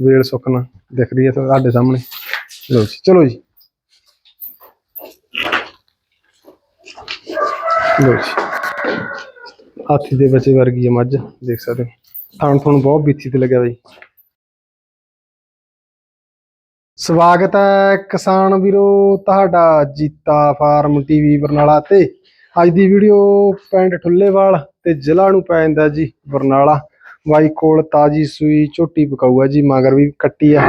ਵੇਲ ਸੁੱਕਣਾ ਦਿਖ ਰਹੀ ਹੈ ਤੁਹਾਡੇ ਸਾਹਮਣੇ। ਲੋ ਜੀ, ਚਲੋ ਜੀ। ਲੋ ਜੀ। ਹਾਥੀ ਦੇ ਬੱਚੇ ਵਰਗੀ ਹੈ ਮੱਝ, ਦੇਖ ਸਕਦੇ ਹੋ। ਥਣ ਥਣ ਬਹੁਤ ਬੀਤੀ ਤੇ ਲੱਗਿਆ ਬਈ। ਸਵਾਗਤ ਹੈ ਕਿਸਾਨ ਵੀਰੋ, ਤੁਹਾਡਾ ਜੀਤਾ ਫਾਰਮ ਟੀਵੀ ਬਰਨਾਲਾ ਤੇ। ਅੱਜ ਦੀ ਵੀਡੀਓ ਪਿੰਡ ਠੁੱਲੇਵਾਲ ਤੇ ਜ਼ਿਲ੍ਹਾ ਨੂੰ ਪੈ ਜਾਂਦਾ ਜੀ ਬਰਨਾਲਾ। ਬਾਈ ਕੋਲ ਤਾਜੀ ਸੂਈ ਝੋਟੀ ਪਕਾਊ ਜੀ, ਮਗਰ ਵੀ ਕੱਟੀ ਆ।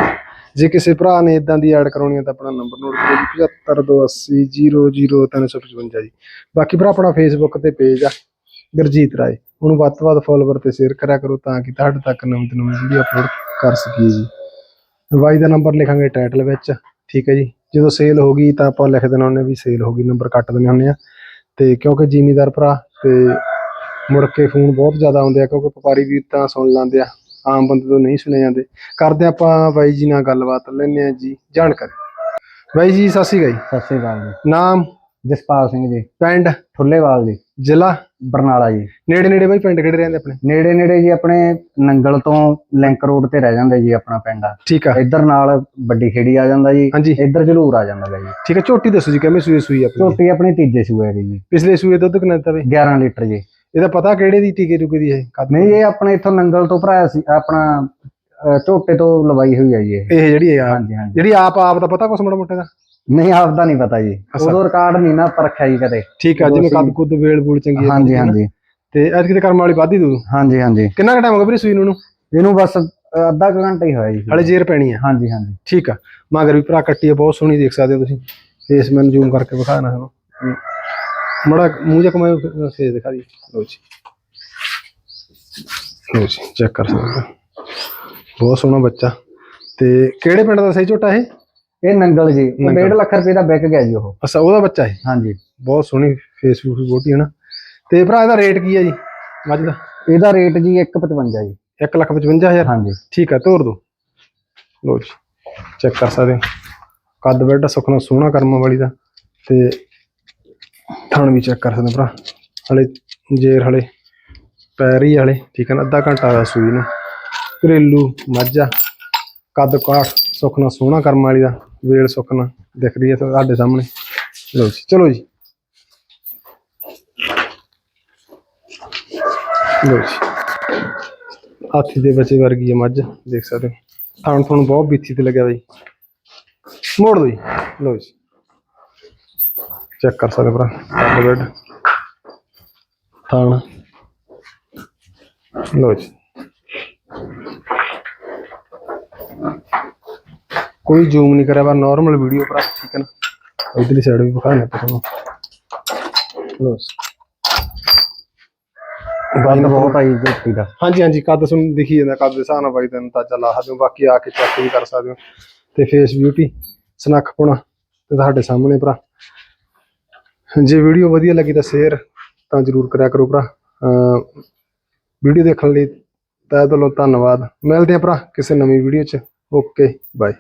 ਜੇ ਕਿਸੇ ਭਰਾ ਨੇ ਇਦਾਂ ਦੀ ਐਡ ਕਰਾਉਣੀ ਹੈ ਤਾਂ ਆਪਣਾ ਨੰਬਰ ਨੋਟ ਕਰੋ 7528000355 ਜੀ। ਬਾਕੀ ਭਰਾ ਆਪਣਾ ਫੇਸਬੁੱਕ ਤੇ ਪੇਜ ਆ ਗੁਰਜੀਤ ਰਾਏ। ਉਹਨੂੰ ਵੱਧ ਤੋਂ ਵੱਧ ਫੋਲੋਵਰ ਤੇ ਸ਼ੇਅਰ ਕਰਿਆ ਕਰੋ ਤਾਂ ਕਿ ਤੁਹਾਡੇ ਤੱਕ ਨਵੀਂ ਤੋਂ ਨਵੀਂ ਵੀਡੀਓ ਅਪਲੋਡ ਕਰ ਸਕੀਏ ਜੀ। ਬਾਈ ਦਾ ਨੰਬਰ ਲਿਖਾਂਗੇ ਟਾਈਟਲ ਵਿੱਚ, ਠੀਕ ਹੈ ਜੀ। ਜਦੋਂ ਸੇਲ ਹੋ ਗਈ ਤਾਂ ਆਪਾਂ ਲਿਖ ਦੇਣਾ ਉਹਨੇ ਵੀ ਸੇਲ ਹੋ ਗਈ ਨੰਬਰ ਕੱਟ ਦੇਣੇ ਹੁੰਦੇ ਆ। ਤੇ ਕਿਉਂਕਿ ਜ਼ਿਮੀਦਾਰ ਭਰਾ ਤੇ ਮੁੜ ਕੇ ਫੋਨ ਬਹੁਤ ਜ਼ਿਆਦਾ ਆਉਂਦੇ ਆ ਕਿਉਂਕਿ ਵਪਾਰੀ ਵੀਰ ਤਾਂ ਸੁਣ ਲੈਂਦੇ ਆ ਆਮ ਬੰਦੇ ਤੋਂ ਨਹੀਂ ਸੁਣੇ ਜਾਂਦੇ। ਕਰਦੇ ਆਪਾਂ ਬਾਈ ਜੀ ਨਾਲ ਗੱਲਬਾਤ ਲੈਂਦੇ ਆ ਜੀ ਜਾਣਕਾਰੀ। ਬਾਈ ਜੀ ਸਤਿ ਸ਼੍ਰੀ ਅਕਾਲ ਸਤਿ ਸ੍ਰੀ ਅਕਾਲ ਜੀ। ਜੀ ਨਾਮ? ਜਸਪਾਲ ਸਿੰਘ ਜੀ। ਪਿੰਡ? ਠੁੱਲੇਵਾਲ ਜੀ। ਜ਼ਿਲ੍ਹਾ? ਬਰਨਾਲਾ ਜੀ। ਨੇੜੇ ਨੇੜੇ ਬਾਈ ਪਿੰਡ ਕਿਹੜੇ ਰਹਿੰਦੇ ਆਪਣੇ? ਨੇੜੇ ਨੇੜੇ ਜੀ ਆਪਣੇ ਨੰਗਲ ਤੋਂ ਲਿੰਕ ਰੋਡ ਤੇ ਰਹਿ ਜਾਂਦਾ ਜੀ ਆਪਣਾ ਪਿੰਡ ਆ। ਠੀਕ ਆ। ਇੱਧਰ ਨਾਲ ਵੱਡੀ ਖੇੜੀ ਆ ਜਾਂਦਾ ਜੀ। ਹਾਂਜੀ। ਇੱਧਰ ਜਲੂਰ ਆ ਜਾਂਦਾ ਗਾ ਜੀ। ਠੀਕ ਆ ਝੋਟੀ ਦੱਸੋ ਜੀ ਕਿਵੇਂ ਸੂਏ ਸੂਈ ਆਪਣੀ? ਝੋਟੀ ਆਪਣੀ ਤੀਜੇ ਸੂਏ ਦੀ ਜੀ। ਪਿਛਲੇ ਸੂਏ ਦੁੱਧ ਕਿੰਨਾ ਦਿੱਤਾ ਬਈ? 11 ਲੀਟਰ ਜੀ। ਇਹਦਾ ਪਤਾ ਕਿਹੜੇ ਦੀ ਟੀਕੇ ਟੁਕੇ ਦੀ ਹੈ? ਕਦ- ਨਹੀਂ ਇਹ ਆਪਣੇ ਇੱਥੋਂ ਨੰਗਲ ਤੋਂ ਭਰਾਇਆ ਸੀ ਆਪਣਾ ਅਹ, ਝੋਟੇ ਤੋਂ ਲਵਾਈ ਹੋਈ ਜੀ ਇਹ। ਇਹ ਜਿਹੜੀ ਹੈ ਆ ਹਾਂਜੀ ਹਾਂਜੀ। ਜਿਹੜੀ ਆਪ ਆਪ ਦਾ ਪਤਾ ਕੁਛ ਮੋਟਾ ਮੋਟੇ ਦਾ? ਨਹੀਂ ਆਪਦਾ ਨਹੀਂ ਪਤਾ ਜੀ। ਅੱਛਾ। ਉਦੋਂ ਰਿਕਾਰਡ ਨਹੀਂ ਨਾ ਪਰਖਿਆ ਜੀ ਕਦੇ। ਠੀਕ ਆ ਜਿਵੇਂ ਕੱਦ ਕੁੱਦ ਵੇਲ ਬੂਲ ਚੰਗੀ ਹੈ ਹਾਂਜੀ ਹਾਂਜੀ। ਤੇ ਅੱਜ ਕਿਤੇ ਕਰਮ ਵਾਲੀ ਵਾਧੀ ਦੂ ਹਾਂਜੀ ਹਾਂਜੀ। ਕਿੰਨਾ ਟਾਈਮ ਹੋ ਗਿਆ ਵੀਰੇ ਸੂਈ ਨੂੰ ਇਹਨੂੰ? ਇਹਨੂੰ ਬਸ ਅੱਧਾ ਕੁ ਘੰਟਾ ਹੀ ਹੋਇਆ ਜੀ। ਹਲੇ ਜੇਰ ਪੈਣੀ ਆ। ਹਾਂਜੀ ਹਾਂਜੀ। ਠੀਕ ਆ। ਮਗਰ ਵੀ ਭਰਾ ਕੱਟੀ ਆ ਬਹੁਤ ਸੋਹਣੀ ਦੇਖ ਸਕਦੇ ਹੋ ਤੁਸੀਂ। ਫੇਸ ਮੈਨੂੰ ਜ਼ੂਮ ਕਰਕੇ ਵਿਖਾਣਾ ਤੁਹਾਨੂੰ ਮੜਾ ਮੂੰਹ ਜਾ ਕਮੇ ਫੇਸ ਦਿਖਾ ਦੀ ਲੋ ਜੀ। ਲੋ ਜੀ ਚੈੱਕ ਕਰ ਸਕਦੇ ਹੋ। ਬਹੁਤ ਸੋਹਣਾ ਬੱਚਾ। ਤੇ ਕਿਹੜੇ ਪਿੰਡ ਦਾ ਸਹੀ ਝੋਟਾ ਇਹ? ਇਹ ਨੰਗਲ ਜੀ ਉਹ ਨੰਗਲ। 1.5 ਲੱਖ ਰੁਪਏ ਦਾ ਵਿਕ ਗਿਆ ਜੀ ਉਹ। ਅੱਛਾ ਉਹਦਾ ਬੱਚਾ ਹੈ ਹਾਂਜੀ। ਬਹੁਤ ਸੋਹਣੀ ਫੇਸਬੁੱਕ ਬੋਟੀ ਹੈ ਨਾ। ਤੇ ਭਰਾ ਇਹਦਾ ਰੇਟ ਕੀ ਹੈ ਜੀ? ਮੱਝ ਦਾ? ਇਹਦਾ ਰੇਟ ਜੀ 155 ਜੀ। 155000 ਹਾਂਜੀ। ਠੀਕ ਆ ਤੋਰ ਦੋ। ਲੋ ਜੀ ਚੈੱਕ ਕਰ ਸਕਦੇ ਹੋ। ਕੱਦ ਬੈੱਡ ਸੁਖਣਾ ਸੋਹਣਾ ਕਰਮਾਂ ਵਾਲੀ ਦਾ। ਤੇ ਥਣ ਵੀ ਚੈੱਕ ਕਰ ਸਕਦੇ ਭਰਾ। ਹਲੇ ਜੇਰ ਹਲੇ ਪੈਰ ਹੀ ਹਲੇ, ਠੀਕ ਹੈ ਨਾ? ਅੱਧਾ ਘੰਟਾ ਦਾ ਸੂਈ ਨੂੰ। ਘਰੇਲੂ ਮੱਝਾ, ਕੱਦ ਕਾਠ ਸੁਖਣਾ ਸੋਹਣਾ ਕਰਮਾਂ ਵਾਲੀ ਦਾ, ਵੇਲ ਸੁਖਣਾ ਦਿਖ ਰਹੀ ਹੈ ਤੁਹਾਡੇ ਸਾਹਮਣੇ। ਲੋ ਜੀ, ਚਲੋ ਜੀ। ਲੋ ਜੀ। ਹਾਥੀ ਦੇ ਬੱਚੇ ਵਰਗੀ ਹੈ ਮੱਝ, ਦੇਖ ਸਕਦੇ ਹੋ। ਥਣ ਥਣ ਬਹੁਤ ਬੀਤੀ ਤੇ ਲੱਗਿਆ ਬਈ। ਮੋੜ ਦੋ ਜੀ। ਲੋ ਜੀ। ਚੈੱਕ ਕਰ ਸਕਦੇ ਭਰਾ ਕੱਦ ਬੈੱਡ ਥਣ। ਲੋ ਜੀ। ਕੋਈ ਜ਼ੂਮ ਨਹੀਂ ਕਰਿਆ ਬਾ ਨਾਰਮਲ ਵੀਡੀਓ ਭਰਾ ਠੀਕ ਹੈ ਨਾ? ਇਧਰਲੀ ਸਾਈਡ ਵੀ ਵਿਖਾਣੇ ਆਪਾਂ ਤੁਹਾਨੂੰ। ਲੋ ਬੰਦ ਬਹੁਤ ਆਈ ਝੋਟੀ ਦਾ ਹਾਂਜੀ ਹਾਂਜੀ ਕੱਦ ਤੁਹਾਨੂੰ ਦਿਖੀ ਜਾਂਦਾ ਕੱਦ ਦੇ ਹਿਸਾਬ ਨਾਲ ਬਾਈ ਦਾ ਅੰਦਾਜ਼ਾ ਲਾ ਸਕਦੇ ਹੋ ਬਾਕੀ ਆ ਕੇ ਚੈੱਕ ਵੀ ਕਰ ਸਕਦੇ ਹੋ। ਤੇ ਫੇਸ ਬਿਊਟੀ ਸਨੱਖਪੁਣਾ ਤੇ ਤੁਹਾਡੇ ਸਾਹਮਣੇ ਭਰਾ। ਜੇ ਵੀਡੀਓ ਵਧੀਆ ਲੱਗੀ ਤਾਂ ਸ਼ੇਅਰ ਤਾਂ ਜਰੂਰ ਕਰਿਆ ਕਰੋ ਭਰਾ। ਵੀਡੀਓ ਦੇਖਣ ਲਈ ਤਹਿ ਦਿਲੋਂ ਧੰਨਵਾਦ। ਮਿਲਦੇ ਆ ਭਰਾ ਕਿਸੇ ਨਵੀਂ ਵੀਡੀਓ 'ਚ। Okay bye